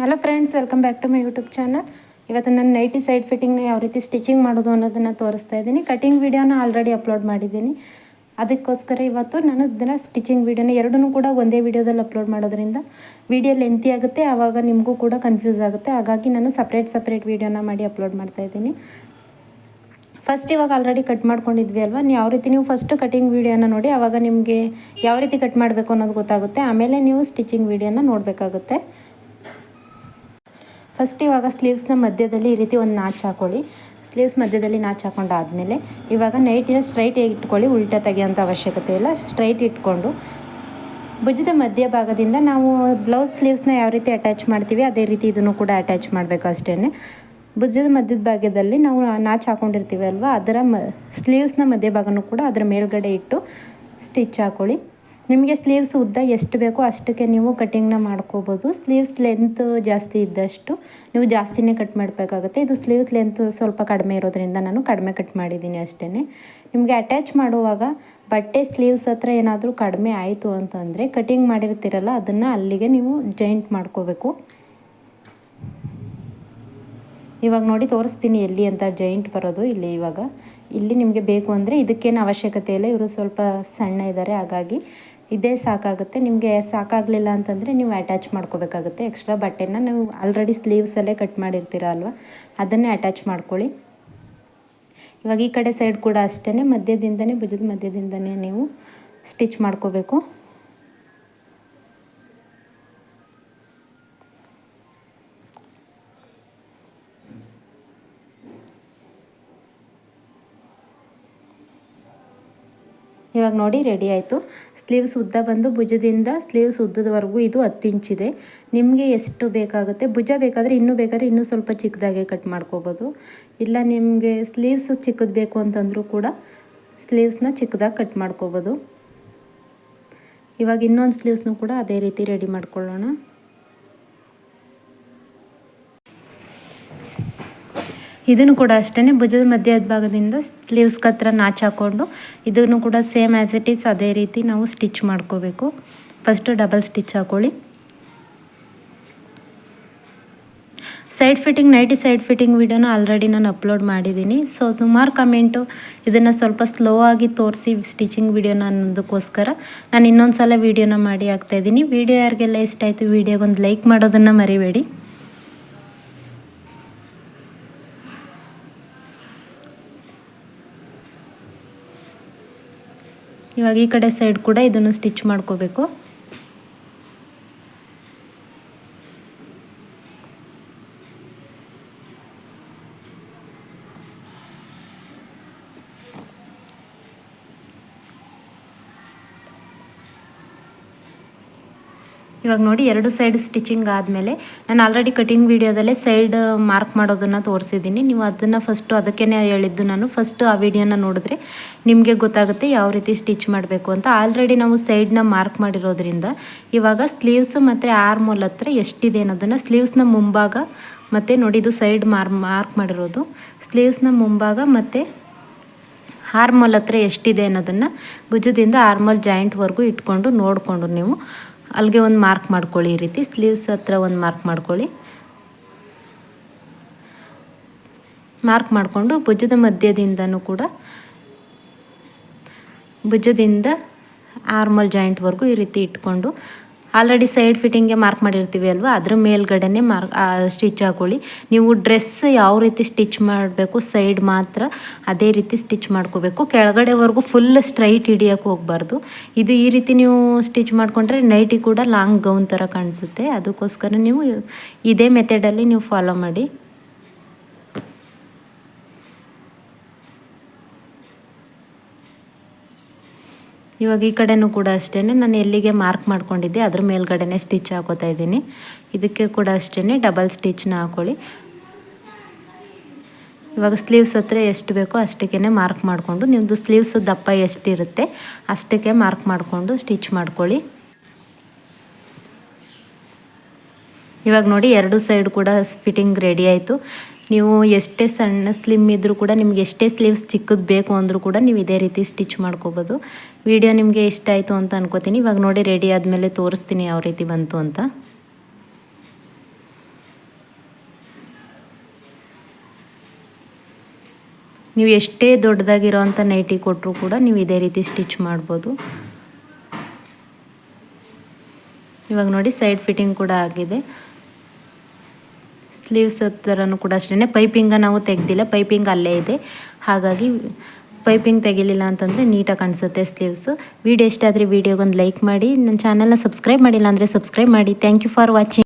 Hello friends welcome back to my YouTube channel ಇವತ್ತು ನಾನು nighty side ಫಿಟ್ಟಿಂಗ್ನ ಯಾವ ರೀತಿ ಸ್ಟಿಚಿಂಗ್ ಮಾಡೋದು ಅನ್ನೋದನ್ನು ತೋರಿಸ್ತಾ ಇದ್ದೀನಿ. ಕಟಿಂಗ್ ವೀಡಿಯೋನ ಆಲ್ರೆಡಿ ಅಪ್ಲೋಡ್ ಮಾಡಿದ್ದೀನಿ. ಅದಕ್ಕೋಸ್ಕರ ಇವತ್ತು ನಾನು ದಿನ ಸ್ಟಿಚಿಂಗ್ ವೀಡಿಯೋನ ಎರಡೂ ಕೂಡ ಒಂದೇ ವೀಡಿಯೋದಲ್ಲಿ ಅಪ್ಲೋಡ್ ಮಾಡೋದ್ರಿಂದ ವೀಡಿಯೋ ಲೆಂತಿ ಆಗುತ್ತೆ, ಆವಾಗ ನಿಮಗೂ ಕೂಡ ಕನ್ಫ್ಯೂಸ್ ಆಗುತ್ತೆ. ಹಾಗಾಗಿ ನಾನು ಸಪ್ರೇಟ್ ಸಪ್ರೇಟ್ ವೀಡಿಯೋನ ಮಾಡಿ ಅಪ್ಲೋಡ್ ಮಾಡ್ತಾ ಇದ್ದೀನಿ. ಫಸ್ಟ್ ಇವಾಗ ಆಲ್ರೆಡಿ ಕಟ್ ಮಾಡ್ಕೊಂಡಿದ್ವಿ ಅಲ್ವಾ? ನೀವು ಯಾವ ರೀತಿ ನೀವು ಫಸ್ಟ್ ಕಟಿಂಗ್ ವೀಡಿಯೋನ ನೋಡಿ ಆವಾಗ ನಿಮಗೆ ಯಾವ ರೀತಿ ಕಟ್ ಮಾಡಬೇಕು ಅನ್ನೋದು ಗೊತ್ತಾಗುತ್ತೆ. ಆಮೇಲೆ ನೀವು ಸ್ಟಿಚಿಂಗ್ ವೀಡಿಯೋನ ನೋಡಬೇಕಾಗುತ್ತೆ. ಫಸ್ಟ್ ಇವಾಗ ಸ್ಲೀವ್ಸ್ನ ಮಧ್ಯದಲ್ಲಿ ಈ ರೀತಿ ಒಂದು ನಾಚ್ ಹಾಕೊಳ್ಳಿ. ಸ್ಲೀವ್ಸ್ ಮಧ್ಯದಲ್ಲಿ ನಾಚ್ ಹಾಕೊಂಡಾದಮೇಲೆ ಇವಾಗ ನೈಟಿನ ಸ್ಟ್ರೈಟ್ ಇಟ್ಕೊಳ್ಳಿ, ಉಲ್ಟಾ ತೆಗೆಯೋಂಥ ಅವಶ್ಯಕತೆ ಇಲ್ಲ. ಸ್ಟ್ರೈಟ್ ಇಟ್ಕೊಂಡು ಭುಜದ ಮಧ್ಯಭಾಗದಿಂದ ನಾವು ಬ್ಲೌಸ್ ಸ್ಲೀವ್ಸ್ನ ಯಾವ ರೀತಿ ಅಟ್ಯಾಚ್ ಮಾಡ್ತೀವಿ, ಅದೇ ರೀತಿ ಇದನ್ನು ಕೂಡ ಅಟ್ಯಾಚ್ ಮಾಡಬೇಕು ಅಷ್ಟೇ ಭುಜದ ಮಧ್ಯದ ಭಾಗದಲ್ಲಿ ನಾವು ನಾಚ್ ಹಾಕೊಂಡಿರ್ತೀವಿ ಅಲ್ವಾ ಅದರ ಮ ಸ್ಲೀವ್ಸ್ನ ಮಧ್ಯಭಾಗನೂ ಕೂಡ ಅದರ ಮೇಲ್ಗಡೆ ಇಟ್ಟು ಸ್ಟಿಚ್ ಹಾಕೊಳ್ಳಿ. ನಿಮಗೆ ಸ್ಲೀವ್ಸ್ ಉದ್ದ ಎಷ್ಟು ಬೇಕೋ ಅಷ್ಟಕ್ಕೆ ನೀವು ಕಟ್ಟಿಂಗ್ನ ಮಾಡ್ಕೋಬೋದು. ಸ್ಲೀವ್ಸ್ ಲೆಂತ್ ಜಾಸ್ತಿ ಇದ್ದಷ್ಟು ನೀವು ಜಾಸ್ತಿನೇ ಕಟ್ ಮಾಡಬೇಕಾಗುತ್ತೆ. ಇದು ಸ್ಲೀವ್ಸ್ ಲೆಂತ್ ಸ್ವಲ್ಪ ಕಡಿಮೆ ಇರೋದ್ರಿಂದ ನಾನು ಕಡಿಮೆ ಕಟ್ ಮಾಡಿದ್ದೀನಿ ಅಷ್ಟೇ ನಿಮಗೆ ಅಟ್ಯಾಚ್ ಮಾಡುವಾಗ ಬಟ್ಟೆ ಸ್ಲೀವ್ಸ್ ಹತ್ರ ಏನಾದರೂ ಕಡಿಮೆ ಆಯಿತು ಅಂತಂದರೆ ಕಟಿಂಗ್ ಮಾಡಿರ್ತೀರಲ್ಲ ಅದನ್ನು ಅಲ್ಲಿಗೆ ನೀವು ಜಾಯಿಂಟ್ ಮಾಡ್ಕೋಬೇಕು. ಇವಾಗ ನೋಡಿ ತೋರಿಸ್ತೀನಿ ಎಲ್ಲಿ ಅಂತ ಜಾಯಿಂಟ್ ಬರೋದು, ಇಲ್ಲಿ ಇವಾಗ. ಇಲ್ಲಿ ನಿಮಗೆ ಬೇಕು ಅಂದರೆ ಇದಕ್ಕೇನು ಅವಶ್ಯಕತೆ ಇಲ್ಲ. ಇವರು ಸ್ವಲ್ಪ ಸಣ್ಣ ಇದ್ದಾರೆ ಹಾಗಾಗಿ ಇದೇ ಸಾಕಾಗುತ್ತೆ. ನಿಮಗೆ ಸಾಕಾಗಲಿಲ್ಲ ಅಂತಂದರೆ ನೀವು ಅಟ್ಯಾಚ್ ಮಾಡ್ಕೋಬೇಕಾಗುತ್ತೆ ಎಕ್ಸ್ಟ್ರಾ ಬಟ್ಟೆನ. ನೀವು ಆಲ್ರೆಡಿ ಸ್ಲೀವ್ಸಲ್ಲೇ ಕಟ್ ಮಾಡಿರ್ತೀರ ಅಲ್ವಾ? ಅದನ್ನೇ ಅಟ್ಯಾಚ್ ಮಾಡ್ಕೊಳ್ಳಿ. ಇವಾಗ ಈ ಕಡೆ ಸೈಡ್ ಕೂಡ ಅಷ್ಟೇ ಮಧ್ಯದಿಂದನೇ, ಭುಜದ ಮಧ್ಯದಿಂದನೇ ನೀವು ಸ್ಟಿಚ್ ಮಾಡ್ಕೋಬೇಕು. ಇವಾಗ ನೋಡಿ ರೆಡಿ ಆಯಿತು. ಸ್ಲೀವ್ಸ್ ಉದ್ದ ಬಂದು ಭುಜದಿಂದ ಸ್ಲೀವ್ಸ್ ಉದ್ದದವರೆಗೂ ಇದು ಹತ್ತು ಇಂಚಿದೆ ನಿಮಗೆ ಎಷ್ಟು ಬೇಕಾಗುತ್ತೆ? ಭುಜ ಬೇಕಾದರೆ ಇನ್ನೂ ಬೇಕಾದರೆ ಇನ್ನೂ ಸ್ವಲ್ಪ ಚಿಕ್ಕದಾಗೆ ಕಟ್ ಮಾಡ್ಕೋಬೋದು. ಇಲ್ಲ ನಿಮಗೆ ಸ್ಲೀವ್ಸ್ ಚಿಕ್ಕದು ಬೇಕು ಅಂತಂದರೂ ಕೂಡ ಸ್ಲೀವ್ಸ್ನ ಚಿಕ್ಕದಾಗಿ ಕಟ್ ಮಾಡ್ಕೋಬೋದು. ಇವಾಗ ಇನ್ನೊಂದು ಸ್ಲೀವ್ಸ್ನೂ ಕೂಡ ಅದೇ ರೀತಿ ರೆಡಿ ಮಾಡ್ಕೊಳ್ಳೋಣ. ಇದನ್ನು ಕೂಡ ಅಷ್ಟೇ ಭುಜದ ಮಧ್ಯದ ಭಾಗದಿಂದ ಸ್ಲೀವ್ಸ್ ಹತ್ರ ನಾಚ್ ಹಾಕ್ಕೊಂಡು ಇದನ್ನು ಕೂಡ ಸೇಮ್ ಆ್ಯಸ್ ಇಟ್ ಈಸ್ ಅದೇ ರೀತಿ ನಾವು ಸ್ಟಿಚ್ ಮಾಡ್ಕೋಬೇಕು. ಫಸ್ಟು ಡಬಲ್ ಸ್ಟಿಚ್ ಹಾಕೊಳ್ಳಿ. Side fitting nighty side fitting ವಿಡಿಯೋನ ಆಲ್ರೆಡಿ ನಾನು ಅಪ್ಲೋಡ್ ಮಾಡಿದ್ದೀನಿ. ಸೊ ಸುಮಾರು ಕಮೆಂಟು ಇದನ್ನು ಸ್ವಲ್ಪ ಸ್ಲೋ ಆಗಿ ತೋರಿಸಿ ಸ್ಟಿಚಿಂಗ್ ವಿಡಿಯೋನ ಅನ್ನೋದಕ್ಕೋಸ್ಕರ ನಾನು ಇನ್ನೊಂದು ಸಲ ವೀಡಿಯೋನ ಮಾಡಿ ಹಾಕ್ತಾಯಿದ್ದೀನಿ ವೀಡಿಯೋ ಯಾರಿಗೆಲ್ಲ ಇಷ್ಟ ಆಯಿತು ವೀಡಿಯೋಗೊಂದು ಲೈಕ್ ಮಾಡೋದನ್ನು ಮರಿಬೇಡಿ. ಇವಾಗ ಈ ಕಡೆ ಸೈಡ್ ಕೂಡ ಇದನ್ನು ಸ್ಟಿಚ್ ಮಾಡ್ಕೋಬೇಕು. ಇವಾಗ ನೋಡಿ ಎರಡು ಸೈಡ್ ಸ್ಟಿಚಿಂಗ್ ಆದಮೇಲೆ ನಾನು ಆಲ್ರೆಡಿ ಕಟಿಂಗ್ ವೀಡಿಯೋದಲ್ಲೇ ಸೈಡ್ ಮಾರ್ಕ್ ಮಾಡೋದನ್ನು ತೋರಿಸಿದ್ದೀನಿ. ನೀವು ಅದನ್ನು ಫಸ್ಟು ಅದಕ್ಕೇ ಹೇಳಿದ್ದು ನಾನು. ಫಸ್ಟ್ ಆ ವಿಡಿಯೋನ ನೋಡಿದ್ರೆ ನಿಮಗೆ ಗೊತ್ತಾಗುತ್ತೆ ಯಾವ ರೀತಿ ಸ್ಟಿಚ್ ಮಾಡಬೇಕು ಅಂತ. ಆಲ್ರೆಡಿ ನಾವು ಸೈಡ್ನ ಮಾರ್ಕ್ ಮಾಡಿರೋದ್ರಿಂದ ಇವಾಗ ಸ್ಲೀವ್ಸ್ ಮತ್ತು ಆರ್ಮೋಲ್ ಹತ್ರ ಎಷ್ಟಿದೆ ಅನ್ನೋದನ್ನು ಸ್ಲೀವ್ಸ್ನ ಮುಂಭಾಗ ಮತ್ತು ನೋಡಿ ಇದು ಸೈಡ್ ಮಾರ್ ಮಾರ್ಕ್ ಮಾಡಿರೋದು. ಸ್ಲೀವ್ಸ್ನ ಮುಂಭಾಗ ಮತ್ತು ಹಾರ್ಮೋಲ್ ಹತ್ರ ಎಷ್ಟಿದೆ ಅನ್ನೋದನ್ನು ಭುಜದಿಂದ ಹಾರ್ಮೋಲ್ ಜಾಯಿಂಟ್ವರೆಗೂ ಇಟ್ಕೊಂಡು ನೋಡಿಕೊಂಡು ನೀವು ಅಲ್ಲಿಗೆ ಒಂದು ಮಾರ್ಕ್ ಮಾಡ್ಕೊಳ್ಳಿ ಈ ರೀತಿ ಸ್ಲೀವ್ಸ್ ಹತ್ರ ಒಂದು ಮಾರ್ಕ್ ಮಾಡ್ಕೊಳ್ಳಿ. ಮಾರ್ಕ್ ಮಾಡಿಕೊಂಡು ಭುಜದ ಮಧ್ಯದಿಂದನೂ ಕೂಡ, ಭುಜದಿಂದ ಆರ್ಮಲ್ ಜಾಯಿಂಟ್ವರೆಗೂ ಈ ರೀತಿ ಇಟ್ಕೊಂಡು ಆಲ್ರೆಡಿ ಸೈಡ್ ಫಿಟ್ಟಿಂಗ್ಗೆ ಮಾರ್ಕ್ ಮಾಡಿರ್ತೀವಿ ಅಲ್ವಾ? ಅದ್ರ ಮೇಲ್ಗಡೆನೇ ಮಾರ್ಕ್ ಸ್ಟಿಚ್ ಹಾಕೊಳ್ಳಿ. ನೀವು ಡ್ರೆಸ್ ಯಾವ ರೀತಿ ಸ್ಟಿಚ್ ಮಾಡಬೇಕು ಸೈಡ್ ಮಾತ್ರ ಅದೇ ರೀತಿ ಸ್ಟಿಚ್ ಮಾಡ್ಕೋಬೇಕು. ಕೆಳಗಡೆವರೆಗೂ ಫುಲ್ ಸ್ಟ್ರೈಟ್ ಹಿಡಿಯೋಕೆ ಹೋಗಬಾರ್ದು. ಇದು ಈ ರೀತಿ ನೀವು ಸ್ಟಿಚ್ ಮಾಡಿಕೊಂಡ್ರೆ ನೈಟಿ ಕೂಡ ಲಾಂಗ್ ಗೌನ್ ಥರ ಕಾಣಿಸುತ್ತೆ. ಅದಕ್ಕೋಸ್ಕರ ನೀವು ಇದೇ ಮೆಥಡಲ್ಲಿ ನೀವು ಫಾಲೋ ಮಾಡಿ. ಇವಾಗ ಈ ಕಡೆನೂ ಕೂಡ ಅಷ್ಟೇ ನಾನು ಎಲ್ಲಿಗೆ ಮಾರ್ಕ್ ಮಾಡ್ಕೊಂಡಿದ್ದೆ, ಅದ್ರ ಮೇಲ್ಗಡೆನೆ ಸ್ಟಿಚ್ ಹಾಕೋತಾ ಇದ್ದೀನಿ. ಇದಕ್ಕೆ ಕೂಡ ಅಷ್ಟೇ ಡಬಲ್ ಸ್ಟಿಚ್ನ ಹಾಕೊಳ್ಳಿ. ಇವಾಗ ಸ್ಲೀವ್ಸ್ ಹತ್ರ ಎಷ್ಟು ಬೇಕೋ ಅಷ್ಟಕ್ಕೇ ಮಾರ್ಕ್ ಮಾಡಿಕೊಂಡು ನಿಮ್ಮದು ಸ್ಲೀವ್ಸ್ ದಪ್ಪ ಎಷ್ಟಿರುತ್ತೆ ಅಷ್ಟಕ್ಕೆ ಮಾರ್ಕ್ ಮಾಡಿಕೊಂಡು ಸ್ಟಿಚ್ ಮಾಡ್ಕೊಳ್ಳಿ. ಇವಾಗ ನೋಡಿ ಎರಡು ಸೈಡ್ ಕೂಡ ಫಿಟ್ಟಿಂಗ್ ರೆಡಿ ಆಯಿತು. ನೀವು ಎಷ್ಟೇ ಸಣ್ಣ ಸ್ಲಿಮ್ ಇದ್ದರೂ ಕೂಡ ನಿಮ್ಗೆ ಎಷ್ಟೇ ಸ್ಲೀವ್ಸ್ ಚಿಕ್ಕದು ಬೇಕು ಅಂದರೂ ಕೂಡ ನೀವು ಇದೇ ರೀತಿ ಸ್ಟಿಚ್ ಮಾಡ್ಕೋಬೋದು. ವಿಡಿಯೋ ನಿಮಗೆ ಇಷ್ಟ ಆಯಿತು ಅಂತ ಅನ್ಕೋತೀನಿ. ಇವಾಗ ನೋಡಿ ರೆಡಿ ಆದಮೇಲೆ ತೋರಿಸ್ತೀನಿ ಯಾವ ರೀತಿ ಬಂತು ಅಂತ. ನೀವು ಎಷ್ಟೇ ದೊಡ್ಡದಾಗಿರೋವಂಥ ನೈಟಿ ಕೊಟ್ಟರು ಕೂಡ ನೀವು ಇದೇ ರೀತಿ ಸ್ಟಿಚ್ ಮಾಡ್ಬೋದು. ಇವಾಗ ನೋಡಿ ಸೈಡ್ ಫಿಟ್ಟಿಂಗ್ ಕೂಡ ಆಗಿದೆ. ಸ್ಲೀವ್ಸ್ ಥರನೂ ಕೂಡ ಅಷ್ಟೇ ಪೈಪಿಂಗ ನಾವು ತೆಗ್ದಿಲ್ಲ, ಪೈಪಿಂಗ್ ಅಲ್ಲೇ ಇದೆ. ಹಾಗಾಗಿ ಪೈಪಿಂಗ್ ತೆಗಿಲಿಲ್ಲ ಅಂತಂದರೆ ನೀಟಾಗಿ ಕಾಣಿಸುತ್ತೆ ಸ್ಲೀವ್ಸು ವೀಡಿಯೋ ಇಷ್ಟ ಆದರೆ ವೀಡಿಯೋಗೊಂದು ಲೈಕ್ ಮಾಡಿ, ನನ್ನ ಚಾನಲ್ನ ಸಬ್ಸ್ಕ್ರೈಬ್ ಮಾಡಿಲ್ಲ ಅಂದರೆ ಸಬ್ಸ್ಕ್ರೈಬ್ ಮಾಡಿ. Thank you for watching